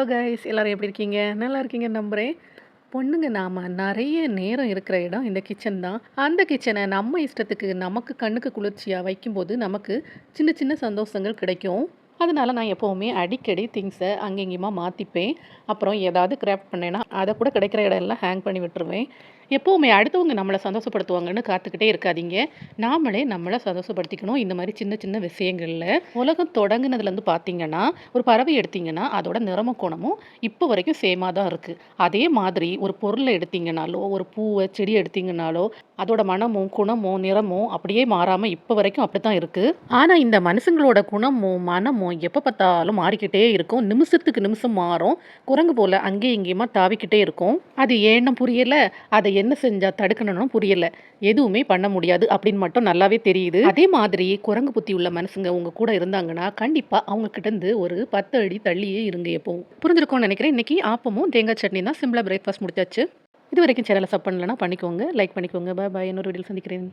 Hello guys எல்லோரும் எப்படி இருக்கீங்க? நல்லா இருக்கீங்க நம்புகிறேன் பொண்ணுங்க நாம் நிறைய நேரம் இருக்கிற இடம் இந்த கிச்சன் தான். அந்த கிச்சனை நம்ம இஷ்டத்துக்கு நமக்கு கண்ணுக்கு குளிர்ச்சியாக வைக்கும்போது நமக்கு சின்ன சின்ன சந்தோஷங்கள் கிடைக்கும். அதனால நான் எப்போவுமே அடிக்கடி திங்ஸை அங்கெங்கேயுமா மாற்றிப்பேன் அப்புறம் ஏதாவது கிராஃப்ட் பண்ணேன்னா அதை கூட கிடைக்கிற இடம் எல்லாம் ஹேங் பண்ணி விட்டுருவேன். எப்போவுமே அடுத்தவங்க நம்மளை சந்தோஷப்படுத்துவாங்கன்னு காத்துக்கிட்டே இருக்காதீங்க. நாமளே நம்மளை சந்தோஷப்படுத்திக்கணும். இந்த மாதிரி சின்ன சின்ன விஷயங்களில் உலகம் தொடங்குனதுலேருந்து பார்த்தீங்கன்னா ஒரு பறவை எடுத்திங்கன்னா அதோட நிறம குணமும் இப்போ வரைக்கும் சேமாக தான் இருக்குது அதே மாதிரி ஒரு பொருளை எடுத்திங்கனாலோ ஒரு பூவை செடி எடுத்திங்கனாலோ அதோட மனமும் குணமும் நிறமும் அப்படியே மாறாமல் இப்போ வரைக்கும் அப்படி தான் இருக்குது ஆனால் இந்த மனுஷங்களோட குணமும் மனமும் எப்போ பார்த்தாலும் மாறிக்கிட்டே இருக்கும். நிமிஷத்துக்கு நிமிஷம் மாறும். குரங்கு போல் அங்கேயும் இங்கேயுமா தாவிக்கிட்டே இருக்கும். அது ஏன்னு புரியல. அதை என்ன செஞ்சால் தடுக்கணும்னு புரியல. எதுவுமே பண்ண முடியாது அப்படின்னு மட்டும் நல்லாவே தெரியுது. அதே மாதிரி குரங்கு புத்தி உள்ள மனுஷங்க உங்கள் கூட இருந்தாங்கன்னா கண்டிப்பாக அவங்க இருந்து ஒரு பத்து அடி தள்ளியே இருங்க எப்பவும் புரிஞ்சிருக்கோம்னு நினைக்கிறேன். இன்னைக்கு ஆப்பமும் தேங்காய் சட்னி தான் சிம்பிளாக பிரேக்ஃபாஸ்ட் முடிச்சாச்சு. இது வரைக்கும் சேனலை சப் பண்ணலன்னா பண்ணிக்கோங்க. லைக் பண்ணிக்கோங்க. பாய் பாய் இன்னொரு வீடியோ சந்திக்கிறேன்.